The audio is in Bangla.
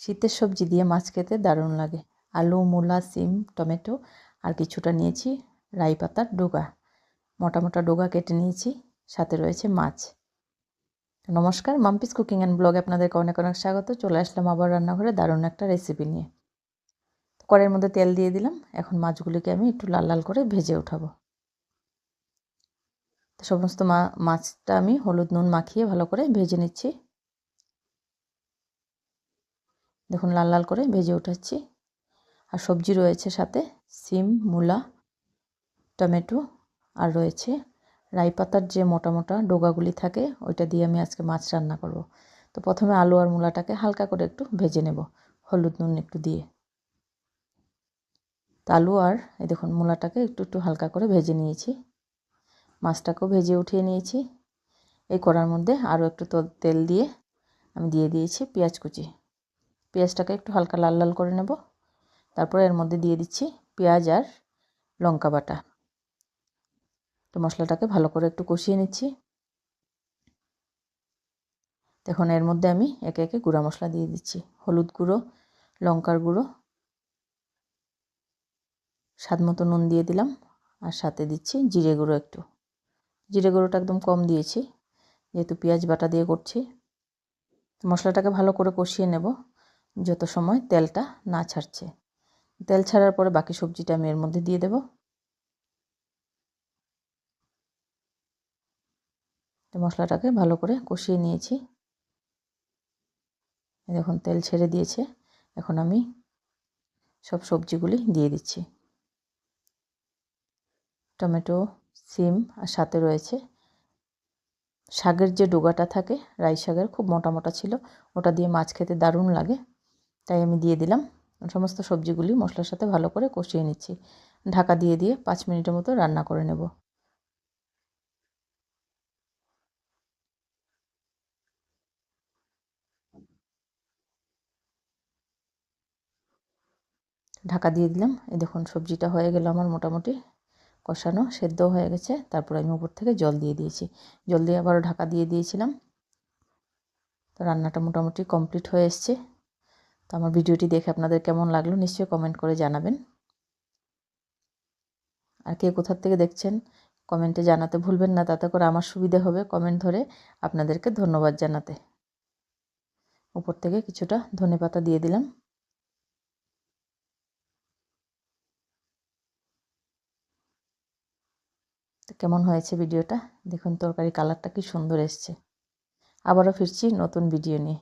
শীতের সবজি দিয়ে মাছ খেতে দারুণ লাগে। আলু, মূলা, সিম, টমেটো আর কিছুটা নিয়েছি রাই পাতার ডোগা। মোটা মোটা ডোগা কেটে নিয়েছি, সাথে রয়েছে মাছ। নমস্কার, মাম্পিস কুকিং অ্যান্ড ব্লগে আপনাদেরকে অনেক অনেক স্বাগত। চলে আসলাম আবার রান্নাঘরে দারুণ একটা রেসিপি নিয়ে। কড়ের মধ্যে তেল দিয়ে দিলাম, এখন মাছগুলিকে আমি একটু লাল লাল করে ভেজে উঠাবো। সমস্ত মা, মাছটা আমি হলুদ নুন মাখিয়ে ভালো করে ভেজে নিচ্ছি। দেখুন, লাল লাল করে ভেজে উঠাচ্ছি। আর সবজি রয়েছে সাথে সিম, মূলা, টমেটো আর রয়েছে রাই পাতার যে মোটা মোটা ডোগাগুলি থাকে, ওইটা দিয়ে আমি আজকে মাছ রান্না করব। তো প্রথমে আলু আর মূলাটাকে হালকা করে একটু ভেজে নেব, হলুদ নুন একটু দিয়ে। আলু আর এই দেখুন, মূলাটাকে একটু একটু হালকা করে ভেজে নিয়েছি। মাছটাকেও ভেজে উঠিয়ে নিয়েছি। এই কড়ার মধ্যে আরও একটু তেল দিয়ে আমি দিয়ে দিয়েছি পেঁয়াজ কুচি। পেঁয়াজটাকে একটু হালকা লাল লাল করে নেব। তারপরে এর মধ্যে দিয়ে দিচ্ছি পেঁয়াজ আর লঙ্কা বাটা। তো মশলাটাকে ভালো করে একটু কষিয়ে নিচ্ছি। দেখুন, এর মধ্যে আমি একে একে গুঁড়া মশলা দিয়ে দিচ্ছি। হলুদ গুঁড়ো, লঙ্কার গুঁড়ো, স্বাদ মতো নুন দিয়ে দিলাম আর সাথে দিচ্ছি জিরে গুঁড়ো একটু। জিরে গুঁড়োটা একদম কম দিয়েছি, যেহেতু পেঁয়াজ বাটা দিয়ে করছি। মশলাটাকে ভালো করে কষিয়ে নেব। যত সময় তেলটা না ছাড়ছে। তেল ছাড়ার পরে বাকি সবজিটা আমি এর মধ্যে দিয়ে দেব। মশলাটাকে ভালো করে কষিয়ে নিয়েছি। দেখুন, তেল ছেড়ে দিয়েছে। এখন আমি সব সবজিগুলি দিয়ে দিচ্ছি। টমেটো, সিম আর সাথে রয়েছে শাকের যে ডোগাটা থাকে রাই শাকের, খুব মোটা মোটা ছিল। ওটা দিয়ে মাছ খেতে দারুণ লাগে। তাই আমি দিয়ে দিলাম। সমস্ত সবজিগুলি মশলার সাথে ভালো করে কষিয়ে নিচ্ছি। ঢাকা দিয়ে দিয়ে পাঁচ মিনিটের মতো রান্না করে নেব। ঢাকা দিয়ে দিলাম। এই দেখুন, সবজিটা হয়ে গেল আমার মোটামুটি কষানো সেদ্ধ হয়ে গেছে। তারপর আমি উপর থেকে জল দিয়ে দিয়েছি। জল দিয়ে আবারও ঢাকা দিয়ে দিয়েছিলাম। তো রান্নাটা মোটামুটি কমপ্লিট হয়ে এসছে। তো আমার ভিডিওটি দেখে আপনাদের কেমন লাগল নিশ্চয়ই কমেন্ট করে জানাবেন। আর কে কোথার থেকে দেখছেন কমেন্টে জানাতে ভুলবেন না, তাতে করে আমার সুবিধে হবে কমেন্ট ধরে আপনাদেরকে ধন্যবাদ জানাতে। উপর থেকে কিছুটা ধনে পাতা দিয়ে দিলাম। কেমন হয়েছে ভিডিওটা? দেখুন তরকারি কালারটা কি সুন্দর এসছে। আবারও ফিরছি নতুন ভিডিও নিয়ে।